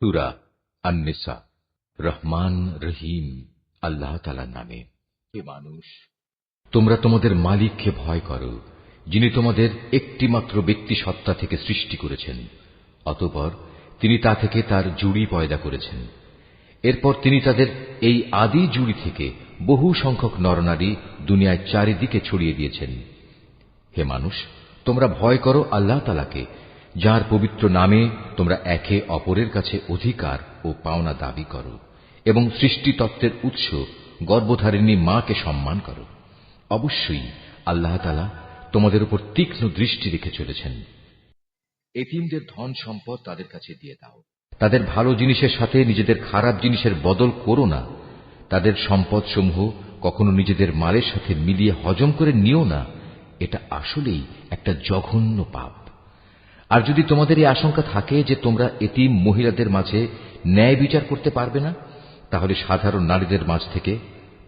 সুরা আন্নেসা রহমান রহিম আল্লাহ তালার নামে। হে মানুষ তোমরা তোমাদের মালিককে ভয় করো যিনি তোমাদের একটিমাত্র ব্যক্তি সত্তা থেকে সৃষ্টি করেছেন অতপর তিনি তা থেকে তার জুড়ি পয়দা করেছেন। এরপর তিনি তাদের এই আদি জুড়ি থেকে বহু সংখ্যক নরনারী দুনিয়ায় চারিদিকে ছড়িয়ে দিয়েছেন। হে মানুষ তোমরা ভয় করো আল্লাহ তালাকে যার পবিত্র নামে তোমরা একে অপরের কাছে অধিকার ও পাওনা দাবি করো এবং সৃষ্টি তত্ত্বের উৎস গর্ভধারিণী মাকে সম্মান করো। অবশ্যই আল্লাহ তালা তোমাদের উপর তীক্ষ্ণ দৃষ্টি রেখে চলেছেন। এতিমদের ধন সম্পদ তাদের কাছে দিয়ে দাও। তাদের ভালো জিনিসের সাথে নিজেদের খারাপ জিনিসের বদল করো না। তাদের সম্পদ সমূহ কখনো নিজেদের মালের সাথে মিলিয়ে হজম করে নিও না। এটা আসলেই একটা জঘন্য পাপ। আর যদি তোমাদের এই আশঙ্কা থাকে যে তোমরা এতিম মহিলাদের মাঝে ন্যায় বিচার করতে পারবে না, তাহলে সাধারণ নারীদের মাঝ থেকে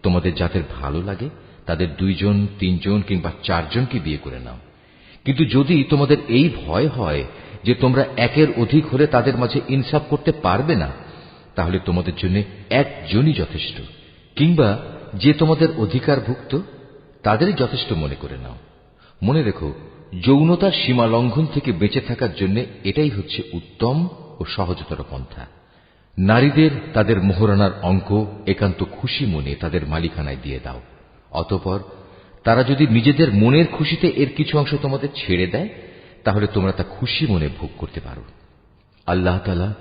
তোমাদের যাদের ভালো লাগে, তাদের দুইজন, তিনজন কিংবা চারজনকে বিয়ে করে নাও। কিন্তু যদি তোমাদের এই ভয় হয় যে তোমরা একের অধিক হলে তাদের মাঝে ইনসাফ করতে পারবে না, তাহলে তোমাদের জন্য একজনই যথেষ্ট। কিংবা যে তোমাদের অধিকারভুক্ত, তাদেরই যথেষ্ট মনে করে নাও। মনে রেখো যৌনতার সীমা লঙ্ঘন থেকে বেঁচে থাকার জন্য এটাই হচ্ছে উত্তম ও সহজতর পন্থা। নারীদের তাদের মোহরানার অঙ্ক একান্ত খুশি মনে তাদের মালিকানায় দিয়ে দাও। অতপর, তারা যদি নিজেদের মনের খুশিতে এর কিছু অংশ তোমাদের ছেড়ে দেয়, তাহলে তোমরা তা খুশি মনে ভোগ করতে পারো। আল্লাহ তালা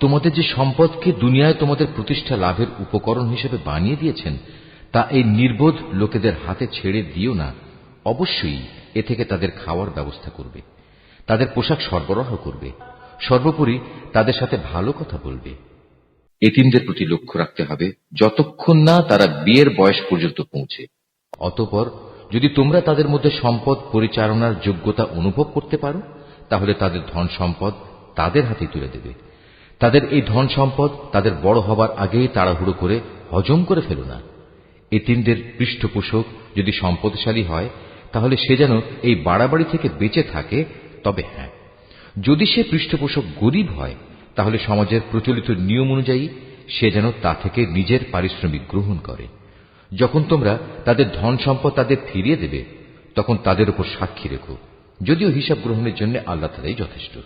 তোমাদের যে সম্পদকে দুনিয়ায় তোমাদের প্রতিষ্ঠা লাভের উপকরণ হিসেবে বানিয়ে দিয়েছেন, তা এই নির্বোধ লোকেদের হাতে ছেড়ে দিও না। অবশ্যই এ থেকে তাদের খাওয়ার ব্যবস্থা করবে। তাদের পোশাক সরবরাহ করবে। সর্বোপরি তাদের সাথে ভালো কথা বলবে। এতিমদের প্রতি লক্ষ্য রাখতে হবে যতক্ষণ না তারা বিয়ের বয়স পর্যন্ত পৌঁছে। অতপর যদি তোমরা তাদের মধ্যে সম্পদ পরিচালনার যোগ্যতা অনুভব করতে পারো তাহলে তাদের ধন সম্পদ তাদের হাতে তুলে দেবে। তাদের এই ধন সম্পদ তাদের বড় হবার আগেই তাড়াহুড়ো করে হজম করে ফেলো না। এতিমদের পৃষ্ঠপোষক যদি সম্পদশালী হয় তাহলে সে যেন এই বাড়াবাড়ি থেকে বেঁচে থাকে, তবে হ্যাঁ যদি সে পৃষ্ঠপোষক গরিব হয়, তাহলে সমাজের প্রচলিত নিয়ম অনুযায়ী সে যেন তা থেকে নিজের পারিশ্রমিক গ্রহণ করে। যখন তোমরা তাদের ধন সম্পদ তাদের ফিরিয়ে দেবে, তখন তাদের উপর সাক্ষী রেখো। যদিও হিসাব গ্রহণের জন্য আল্লাহ তালাই যথেষ্ট।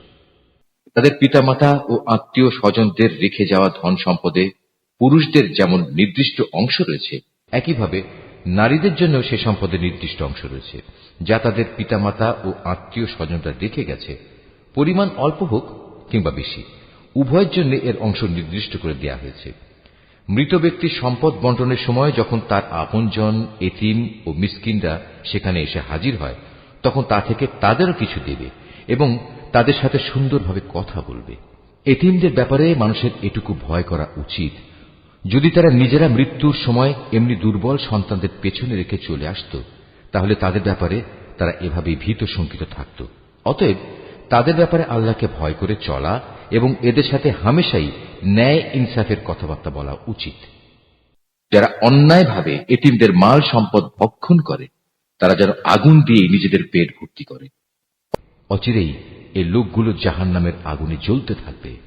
তাদের পিতামাতা ও আত্মীয় স্বজনদের রেখে যাওয়া ধন সম্পদে পুরুষদের যেমন নির্দিষ্ট অংশ রয়েছে, একইভাবে নারীদের জন্য সে সম্পদের নির্দিষ্ট অংশ রয়েছে, যা তাদের পিতামাতা ও আত্মীয় স্বজনরা রেখে গেছে। পরিমাণ অল্প হোক কিংবা বেশি, উভয়ের জন্য এর অংশ নির্দিষ্ট করে দেয়া হয়েছে। মৃত ব্যক্তির সম্পদ বন্টনের সময় যখন তার আপনজন, এতিম ও মিসকিনরা সেখানে এসে হাজির হয়, তখন তা থেকে তাদেরও কিছু দেবে এবং তাদের সাথে সুন্দরভাবে কথা বলবে। এতিমদের ব্যাপারে মানুষের এটুকু ভয় করা উচিত যদি তারা নিজেরা মৃত্যুর সময় এমনি দুর্বল সন্তানদের পেছনে রেখে চলে আসত, তাহলে তাদের ব্যাপারে তারা এভাবে ভীত শঙ্কিত থাকত। অতএব তাদের ব্যাপারে আল্লাহকে ভয় করে চলা এবং এদের সাথে হামেশাই ন্যায় ইনসাফের কথাবার্তা বলা উচিত। যারা অন্যায়ভাবে এটিমদের মাল সম্পদ ভক্ষণ করে, তারা যেন আগুন দিয়ে নিজেদের পেট ভর্তি করে। অচিরেই এই লোকগুলো জাহান নামের আগুনে জ্বলতে থাকবে।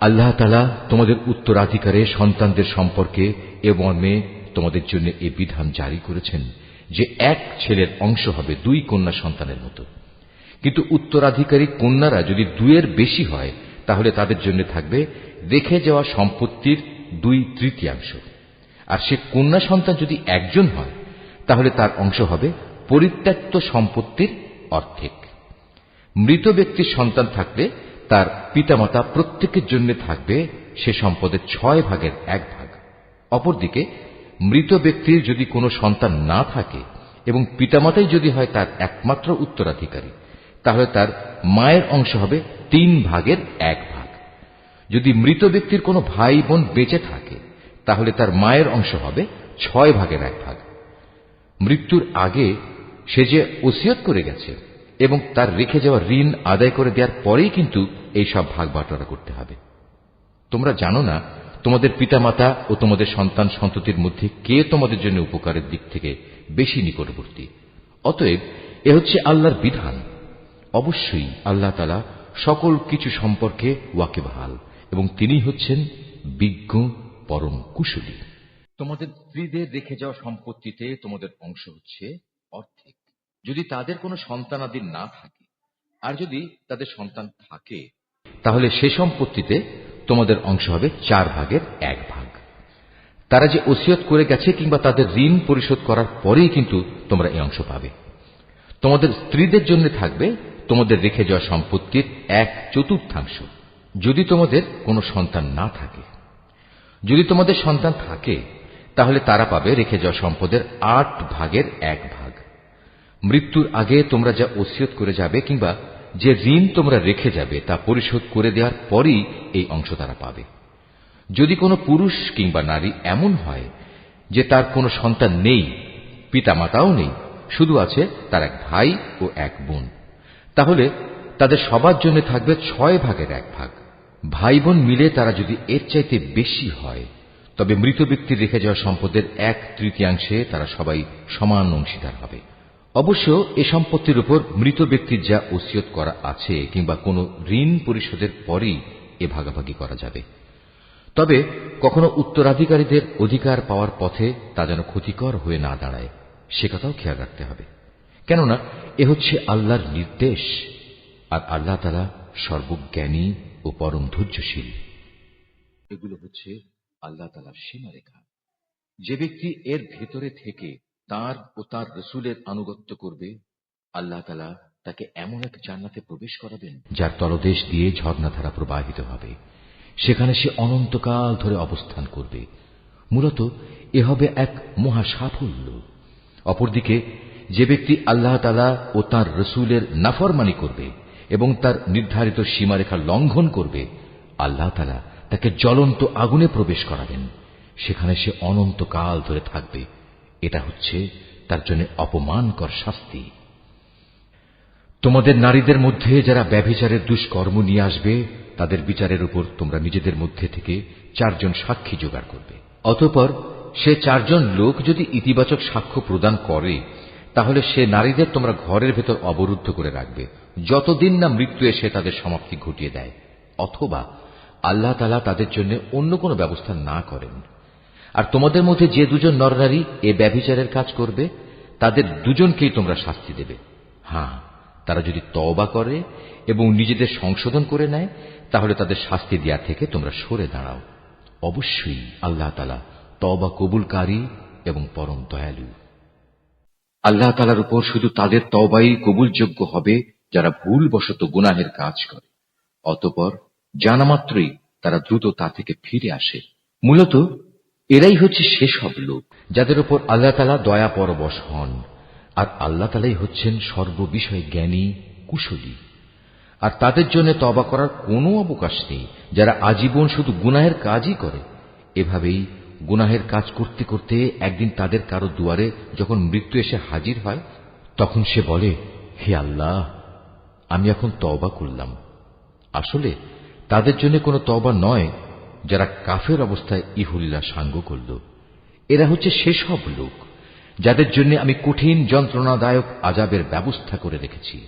আল্লাহ তালা তোমাদের উত্তরাধিকারে সন্তানদের সম্পর্কে এ মর্মে তোমাদের জন্য এ বিধান জারি করেছেন যে এক ছেলের অংশ হবে দুই কন্যা সন্তানের মতো। কিন্তু উত্তরাধিকারী কন্যারা যদি দুইয়ের বেশি হয়, তাহলে তাদের জন্য থাকবে রেখে যাওয়া সম্পত্তির দুই তৃতীয়াংশ। আর সে কন্যা সন্তান যদি একজন হয়, তাহলে তার অংশ হবে পরিত্যক্ত সম্পত্তির অর্ধেক। মৃত ব্যক্তির সন্তান থাকলে তার পিতামাতা প্রত্যেকের জন্য থাকবে সে সম্পদের ছয় ভাগের এক ভাগ। অপরদিকে, মৃত ব্যক্তির যদি কোনো সন্তান না থাকে এবং পিতামাতাই যদি হয় তার একমাত্র উত্তরাধিকারী, তাহলে তার মায়ের অংশ হবে তিন ভাগের এক ভাগ। যদি মৃত ব্যক্তির কোনো ভাই বোন বেঁচে থাকে, তাহলে তার মায়ের অংশ হবে ছয় ভাগের এক ভাগ। মৃত্যুর আগে সে যে ওসিয়ত করে গেছে এবং তার রেখে যাওয়া ঋণ আদায় করে দেওয়ার পরেই কিন্তু এই সব ভাগ বাটোয়ারা করতে হবে। তোমরা জানো না, তোমাদের পিতামাতা ও তোমাদের সন্তান সন্ততির মধ্যে কে তোমাদের জন্য উপকারের দিক থেকে বেশি নিকটবর্তী? অতএব এ হচ্ছে আল্লাহর বিধান। অবশ্যই আল্লাহ তালা সকল কিছু সম্পর্কে ওয়াকিবহাল এবং তিনি হচ্ছেন বিজ্ঞ, পরম কুশলী। তোমাদের স্ত্রীদের রেখে যাওয়া সম্পত্তিতে তোমাদের অংশ হচ্ছে অর্ধেক। যদি তাদের কোনো সন্তানাদি না থাকে, আর যদি তাদের সন্তান থাকে তাহলে সে সম্পত্তিতে তোমাদের অংশ হবে চার ভাগের এক ভাগ। তারা যে ওসিয়ত করে গেছে কিংবা তাদের ঋণ পরিশোধ করার পরেই কিন্তু তোমরা এই অংশ পাবে। তোমাদের স্ত্রীদের জন্য থাকবে তোমাদের রেখে যাওয়া সম্পত্তির এক চতুর্থাংশ। যদি তোমাদের কোনো সন্তান না থাকে। যদি তোমাদের সন্তান থাকে, তাহলে তারা পাবে রেখে যাওয়া সম্পদের আট ভাগের এক ভাগ। মৃত্যুর আগে তোমরা যা ওসিয়ত করে যাবে কিংবা যে ঋণ তোমরা রেখে যাবে তা পরিশোধ করে দেওয়ার পরই এই অংশ তারা পাবে। যদি কোনো পুরুষ কিংবা নারী এমন হয় যে তার কোনো সন্তান নেই, পিতামাতাও নেই, শুধু আছে তার এক ভাই ও এক বোন, তাহলে তাদের সবার জন্য থাকবে ছয় ভাগের এক ভাগ। ভাই বোন মিলে তারা যদি এর চাইতে বেশি হয়, তবে মৃত ব্যক্তির রেখে যাওয়া সম্পদের এক তৃতীয়াংশে তারা সবাই সমান অংশীদার হবে। অবশ্য এ সম্পত্তির উপর মৃত ব্যক্তির যা ওসিয়ত করা আছে কিংবা কোনো ঋণ পরিশোধের পরেই এ ভাগাভাগি করা যাবে। তবে কখনো উত্তরাধিকারীদের অধিকার পাওয়ার পথে তা যেন ক্ষতিকর হয়ে না দাঁড়ায়, সে কথাও খেয়াল রাখতে হবে। কেননা এ হচ্ছে আল্লাহর নির্দেশ, আর আল্লাহ তালা সর্বজ্ঞানী ও পরম ধৈর্যশীল। এগুলো হচ্ছে আল্লাহ তালার সীমারেখা। যে ব্যক্তি এর ভেতরে থেকে তার ও তার রসুলের আনুগত্য করবে, আল্লাহ তালা তাকে এমন এক জান্নাতে প্রবেশ করাবেন, যার তলদেশ দিয়ে ঝর্ণাধারা প্রবাহিত হবে। সেখানে সে অনন্তকাল ধরে অবস্থান করবে। মূলত এ হবে এক মহা সাফল্য অপরদিকে, যে ব্যক্তি আল্লাহ তালা ও তার রসুলের নাফরমানি করবে এবং তার নির্ধারিত সীমারেখা লঙ্ঘন করবে, আল্লাহ তালা তাকে জ্বলন্ত আগুনে প্রবেশ করাবেন। সেখানে সে অনন্তকাল ধরে থাকবে। এটা হচ্ছে তার জন্য অপমানকর শাস্তি। তোমাদের নারীদের মধ্যে যারা ব্যভিচারের দুষ্কর্ম নিয়ে আসবে, তাদের বিচারের উপর তোমরা নিজেদের মধ্যে থেকে চারজন সাক্ষী জোগাড় করবে। অতঃপর সে চারজন লোক যদি ইতিবাচক সাক্ষ্য প্রদান করে, তাহলে সে নারীদের তোমরা ঘরের ভেতর অবরুদ্ধ করে রাখবে। যতদিন না মৃত্যু এসে তাদের সমাপ্তি ঘটিয়ে দেয়, অথবা আল্লাহ তালা তাদের জন্য অন্য কোনো ব্যবস্থা না করেন। আর তোমাদের মধ্যে যে দুজন নরনারী এ ব্যভিচারের কাজ করবে, তাদের দুজনকেই তোমরা শাস্তি দেবে। হ্যাঁ তারা যদি তওবা করে এবং নিজেদের সংশোধন করে নেয়, তাহলে তাদের শাস্তি দেওয়া থেকে তোমরা সরে দাঁড়াও। অবশ্যই আল্লাহ তালা তবা কবুলকারী এবং পরম দয়ালু। আল্লাহ তালার উপর শুধু তাদের তবাই কবুলযোগ্য হবে যারা ভুলবশত গুনাহের কাজ করে। অতপর জানা মাত্রই তারা দ্রুত তা থেকে ফিরে আসে। মূলত এরাই হচ্ছে সেসব লোক, যাদের উপর আল্লাহ তালা দয়া পরবশ হন, আর আল্লাহ তালাই হচ্ছেন সর্ববিষয়ে জ্ঞানী, কুশলী। আর তাদের জন্য তবা করার কোনো অবকাশ নেই, যারা আজীবন শুধু গুনাহের কাজই করে। এভাবেই গুনাহের কাজ করতে করতে একদিন তাদের কারও দুয়ারে যখন মৃত্যু এসে হাজির হয়, তখন সে বলে, হে আল্লাহ, আমি এখন তবা করলাম। আসলে তাদের জন্য কোনো তবা নয় যারা কাফের অবস্থায় ইহুল্লা সাঙ্গ করল। এরা হচ্ছে সেসব লোক যাদের জন্য আমি কঠিন যন্ত্রণাদায়ক আজাবের ব্যবস্থা করে রেখেছি।